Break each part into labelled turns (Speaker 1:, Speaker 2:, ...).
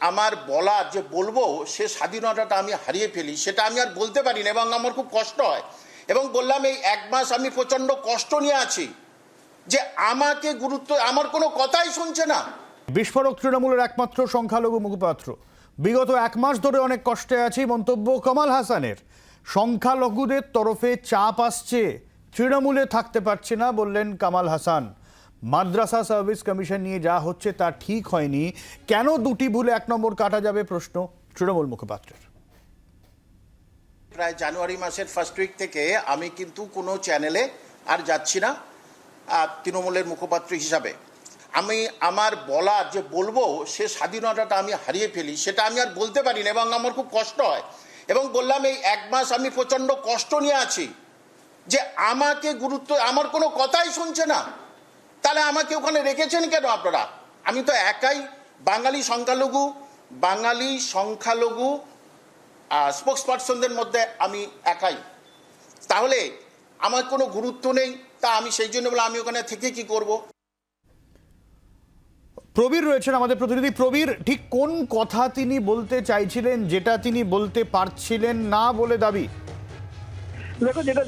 Speaker 1: আমার বলার যে বলব, সে স্বাধীনতাটা আমি হারিয়ে ফেলি, সেটা আমি আর বলতে পারি না এবং আমার খুব কষ্ট হয়। এবং বললাম, এই এক মাস আমি প্রচণ্ড কষ্ট নিয়ে আছি যে আমাকে গুরুত্ব, আমার কোনো কথাই শুনছে না।
Speaker 2: বিস্ফোরক তৃণমূলের একমাত্র সংখ্যালঘু মুখপাত্র। বিগত এক মাস ধরে অনেক কষ্টে আছি, মন্তব্য কমাল হাসানের। সংখ্যালঘুদের তরফে চাপ আসছে, তৃণমূলে থাকতে পারছে না বললেন কামাল হাসান। মাদ্রাসা সার্ভিস কমিশন নিয়ে যা হচ্ছে তা ঠিক হয়নি। কেন দুটি ভুলে এক নম্বর কাটা যাবে প্রশ্ন তৃণমূল মুখপাত্রের।
Speaker 1: প্রায় জানুয়ারি মাসের ফার্স্ট উইক থেকে আমি কিন্তু কোনো চ্যানেলে আর যাচ্ছি না তৃণমূলের মুখপাত্র হিসাবে। আমি আমার বলার যে বলব, সে স্বাধীনতাটা আমি হারিয়ে ফেলি, সেটা আমি আর বলতে পারি না এবং আমার খুব কষ্ট হয়। এবং বললাম, এই এক মাস আমি প্রচণ্ড কষ্ট নিয়ে আছি যে আমাকে গুরুত্ব, আমার কোনো কথাই শুনছে না। তাহলে আমাকে ওখানে রেখেছেন কেন আপনারা? আমি তো একাই বাঙালি সংখ্যালঘু বাঙালি সংখ্যালঘু স্পোক্স পার্সনদের মধ্যে আমি একাই। তাহলে আমার কোনো গুরুত্ব নেই, তা আমি সেই জন্য বলে আমি ওখানে থেকে কি করব?
Speaker 2: প্রবীর রয়েছেন আমাদের প্রতিনিধি। প্রবীর, ঠিক কোন কথা তিনি বলতে চাইছিলেন, যেটা তিনি বলতে পারছিলেন না বলে দাবি?
Speaker 3: দেখো, যেটা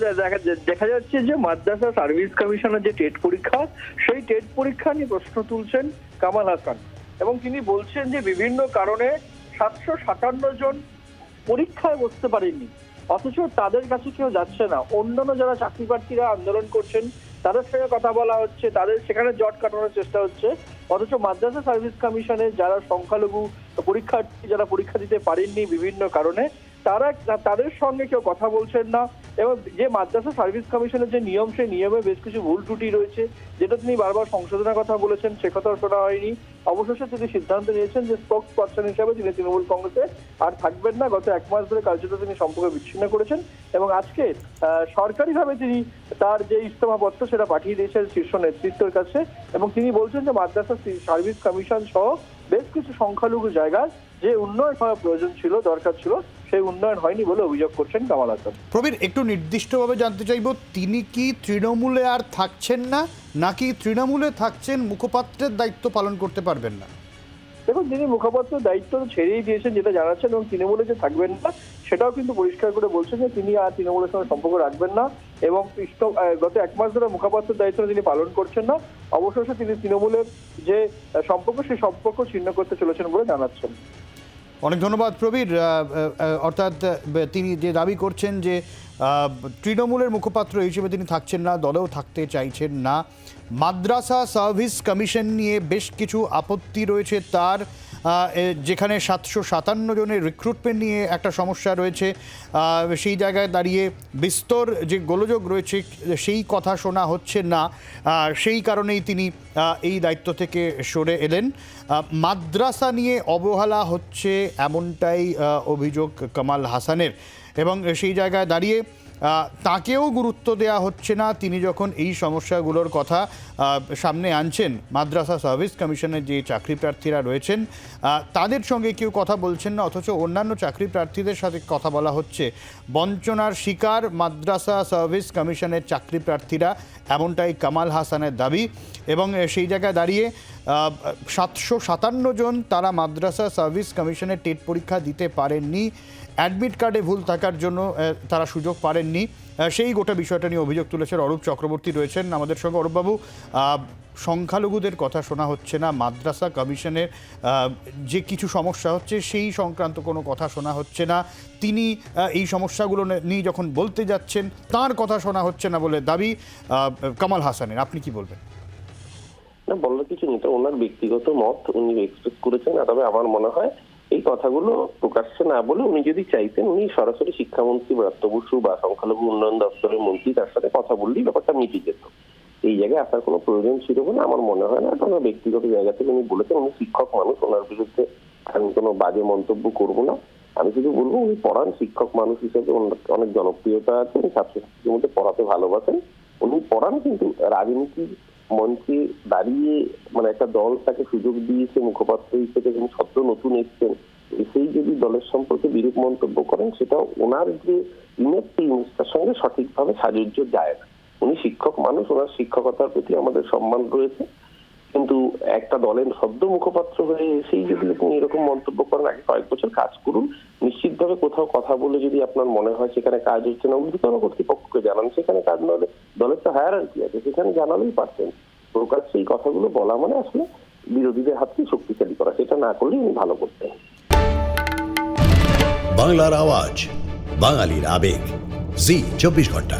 Speaker 3: দেখা যাচ্ছে যে মাদ্রাসা সার্ভিস কমিশনের যে টেট পরীক্ষা, সেই টেট পরীক্ষা নিয়ে প্রশ্ন তুলছেন কামাল হাসান এবং তিনি বলছেন যে বিভিন্ন কারণে সাতশো সাতান্ন জন পরীক্ষায় বসতে পারেননি, অথচ তাদের কাছে কেউ যাচ্ছে না। অন্যান্য যারা চাকরি প্রার্থীরা আন্দোলন করছেন, তাদের সঙ্গে কথা বলা হচ্ছে, তাদের সেখানে জট কাটানোর চেষ্টা হচ্ছে, অথচ মাদ্রাসা সার্ভিস কমিশনের যারা সংখ্যালঘু পরীক্ষার্থী, যারা পরীক্ষা দিতে পারেননি বিভিন্ন কারণে, তারা তাদের সঙ্গে কেউ কথা বলছেন না। এবং যে মাদ্রাসা সার্ভিস কমিশনের যে নিয়ম, সেই নিয়মে বেশ কিছু ভুল ত্রুটি রয়েছে, যেটা তিনি বারবার সংশোধনের কথা বলেছেন, সে কথাও শোনা হয়নি। অবশেষে তিনি সিদ্ধান্ত নিয়েছেন যে স্পোক্স পার্সন হিসাবে তিনি তৃণমূল কংগ্রেসে আর থাকবেন না। গত এক মাস ধরে কার্যত তিনি সম্পর্ক বিচ্ছিন্ন করেছেন এবং আজকে সরকারিভাবে তিনি তার যে ইস্তফাপত্র, সেটা পাঠিয়ে দিয়েছেন শীর্ষ নেতৃত্বের কাছে এবং তিনি বলছেন যে মাদ্রাসা সার্ভিস কমিশন সহ বেশ কিছু সংখ্যালঘু জায়গার যে উন্নয়ন হওয়ার প্রয়োজন ছিল, দরকার ছিল সেই উন্নয়ন হয়নি বলে অভিযোগ করছেন কামাল হাসান।
Speaker 2: প্রবীর একটু নির্দিষ্টভাবে জানতে চাইব তিনি কি তৃণমূলে আর থাকছেন না নাকি তৃণমূলে থাকছেন মুখপাত্রের দায়িত্ব পালন করতে পারবেন না?
Speaker 3: দেখুন তিনি মুখপাত্রের দায়িত্ব ছেড়েই দিয়েছেন যেটা জানাচ্ছেন এবং তৃণমূলে যে থাকবেন না সেটাও কিন্তু পরিষ্কার করে বলছেন যে তিনি আর তৃণমূলের সঙ্গে সম্পর্ক রাখবেন না এবং গত এক মাস ধরে মুখপাত্রের দায়িত্ব তিনি পালন করছেন না অবশেষে তিনি তৃণমূলের যে সম্পর্ক সেই সম্পর্ক ছিন্ন করতে চলেছেন বলে জানাচ্ছেন।
Speaker 2: অনেক ধন্যবাদ প্রবীর। অর্থাৎ তিনি যে দাবি করছেন যে তৃণমূলের মুখপাত্র হিসেবে তিনি থাকছেন না, দলেও থাকতে চাইছেন না। মাদ্রাসা সার্ভিস কমিশন নিয়ে বেশ কিছু আপত্তি রয়েছে তার। যেখানে সাতশো সাতান্ন জনের রিক্রুটমেন্ট নিয়ে একটা সমস্যা রয়েছে। সেই জায়গায় দাঁড়িয়ে বিস্তর যে গোলযোগ রয়েছে, সেই কথা শোনা হচ্ছে না। সেই কারণেই তিনি এই দায়িত্ব থেকে সরে এলেন। মাদ্রাসা নিয়ে অবহেলা হচ্ছে এমনটাই অভিযোগ কামাল হাসানের। এবং সেই জায়গায় দাঁড়িয়ে তাকেও গুরুত্ব দেওয়া হচ্ছে না। তিনি যখন এই সমস্যাগুলোর কথা সামনে আনছেন, মাদ্রাসা সার্ভিস কমিশনের যে চাকরি প্রার্থীরা রয়েছেন তাদের সঙ্গে কেউ কথা বলছেন না, অথচ অন্যান্য চাকরি প্রার্থীদের সাথে কথা বলা হচ্ছে। বঞ্চনার শিকার মাদ্রাসা সার্ভিস কমিশনের চাকরি প্রার্থীরা, এমনটাই কামাল হাসানের দাবি। এবং সেই জায়গায় দাঁড়িয়ে সাতশো সাতান্ন জন তারা মাদ্রাসা সার্ভিস কমিশনের টেট পরীক্ষা দিতে পারেননি, অ্যাডমিট কার্ডে ভুল থাকার জন্য তারা সুযোগ পারেননি। সেই গোটা বিষয়টা নিয়ে অভিযোগ তুলেছেন অরূপ চক্রবর্তী রয়েছেন আমাদের সঙ্গে। অরূপবাবু সংখ্যালঘুদের কথা শোনা হচ্ছে না, মাদ্রাসা কমিশনের যে কিছু সমস্যা হচ্ছে সেই সংক্রান্ত কোনো কথা শোনা হচ্ছে না। তিনি এই সমস্যাগুলো নিয়ে যখন বলতে যাচ্ছেন, তার কথা শোনা হচ্ছে না বলে দাবি কামাল হাসানের। আপনি কি বলবেন?
Speaker 4: না বলার কিছু নেই। এটা ওনার ব্যক্তিগত মত উনি এক্সপ্রেস করেছেন তবে আমার মনে হয় এই কথাগুলো প্রকাশ্যে না বলে উনি যদি চাইতেন, উনি সরাসরি শিক্ষামন্ত্রী ব্রাত্য বসু বা সংখ্যালঘু উন্নয়ন দপ্তরের মন্ত্রী তার সাথে কথা বললেই ব্যাপারটা মিটে যেত। এই জায়গায় আসার কোনো প্রয়োজন ছিল বলে আমার মনে হয় না। ওনার ব্যক্তিগত জায়গা থেকে উনি বলেছেন, উনি শিক্ষক মানুষ, ওনার বিরুদ্ধে আমি কোনো বাজে মন্তব্য করব না। আমি শুধু বলব উনি পড়ান শিক্ষক মানুষ হিসেবে অনেক জনপ্রিয়তা আছে, উনি ছাত্রছাত্রীদের মধ্যে পড়াতে ভালোবাসেন। উনি পড়ান কিন্তু রাজনীতির মঞ্চে দাঁড়িয়ে মানে একটা দল তাকে সুযোগ দিয়েছে, মুখপাত্র হিসেবে তিনি সদ্য নতুন এসছেন, সেই যদি দলের সম্পর্কে বিরূপ মন্তব্য করেন সেটা ওনার যে ইমেজ তার সঙ্গে সঠিকভাবে সাজুজ্য যায় না। উনি শিক্ষক মানুষ, ওনার শিক্ষকতার প্রতি আমাদের সম্মান রয়েছে। কিন্তু একটা দলের সদ্য মুখপাত্র হয়ে এসেই যদি আপনি এরকম মন্তব্য করেন, আগে কয়েক বছর কাজ করুন। নিশ্চিতভাবে কোথাও কথা বলে যদি আপনার মনে হয় সেখানে কাজ হচ্ছে না ঊর্ধ্বতন কর্তৃপক্ষকে জানান। সেখানে কাজ না হলে দলের তো হায়ার আছে, সেখানে জানালেই পারতেন। প্রকাশ্যে এই কথাগুলো বলা মানে আসলে বিরোধীদের হাতকে শক্তিশালী করা, সেটা না করলেই উনি ভালো করতেন।
Speaker 5: বাংলার আওয়াজ, বাঙালির আবেগ। জি, চব্বিশ ঘণ্টা।